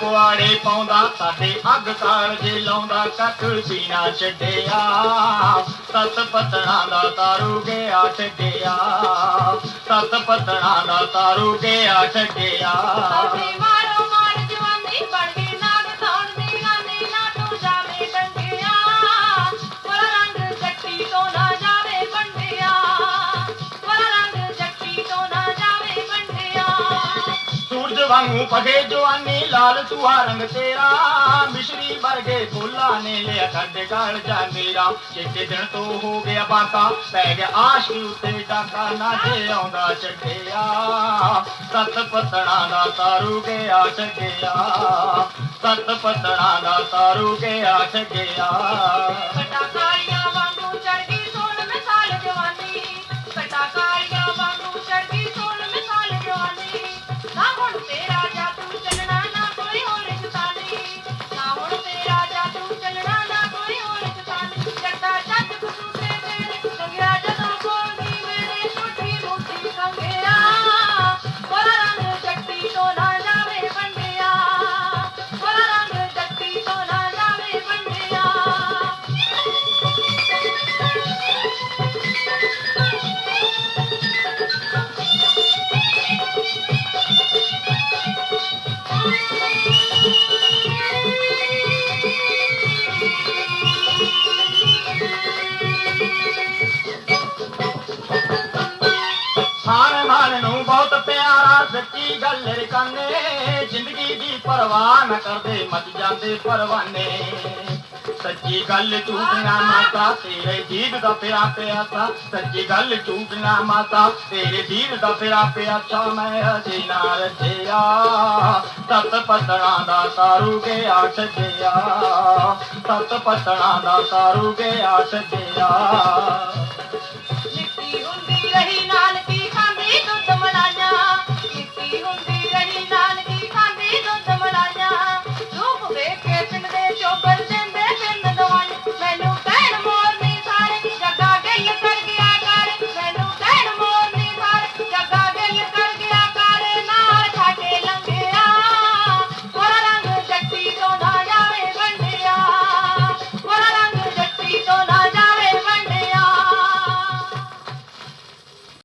ਪਵਾੜੇ ਪਾਉਂਦਾ, ਸਾਡੇ ਅੱਗ ਕਾਲ ਜੇ ਲਾਉਂਦਾ, ਕੱਖ ਸੀਨਾ ਛੱਡਿਆ। ਤਤ ਪਤਣਾ ਦਾ ਤਾਰੂ ਗਿਆ ਛੱਡਿਆ। ਤਤ ਪਤਣਾ ਦਾ ਤਾਰੂ ਗਿਆ ਛੱਡਿਆ। ਵਾਂਗੂ ਪਗੇ ਜਵਾਨੀ, ਲਾਲ ਸੁਹਾ ਰੰਗ ਤੇਰਾ। ਮਿਸ਼ਰੀ ਵਰਗੇ ਫੁੱਲਾਂ ਨੇ ਲਿਆ ਕੱਢ ਗਲ ਜਾ ਮੇਰਾ ਚਿੱਟੇ ਦਿਨ ਤੋਂ ਹੋ ਗਿਆ ਬਾਕਾ, ਪੈ ਗਿਆ ਆਸ਼ਕ ਉੱਤੇ ਡਾਕਾ। ਨਾ ਜੇ ਆਉਂਦਾ ਛੱਡਿਆ, ਸੱਤ ਪਤਣਾ ਦਾ ਤਾਰੂ ਗਿਆ ਛੱਡਿਆ। ਸੱਤ ਪਤਣਾ ਦਾ ਤਾਰੂ ਗਿਆ ਛੱਡਿਆ। ਸੱਚੀ ਗੱਲ ਰਕਾਨੇ, ਜ਼ਿੰਦਗੀ ਦੀ ਪਰਵਾਹ ਨਾ ਕਰਦੇ, ਮਚ ਜਾਂਦੇ ਪਰਵਾਨੇ। ਸੱਚੀ ਗੱਲ ਝੂਠਣਾ ਮਾਤਾ, ਤੇਰੇ ਦੀਦ ਦਾ ਪਿਆ ਪਿਆਸਾ। ਸੱਚੀ ਗੱਲ ਝੂਠਣਾ ਮਾਤਾ, ਤੇਰੇ ਦੀਦ ਦਾ ਪਿਆ ਤਾ ਮੈਂ ਅਜੇ ਨਾ ਰਚਿਆ, ਸਤ ਪਤਣਾ ਦਾ ਤਾਰੂ ਗਿਆ ਛੱਡਿਆ ਸਤ ਪਤਣਾ ਦਾ ਤਾਰੂ ਗਿਆ ਛੱਡਿਆ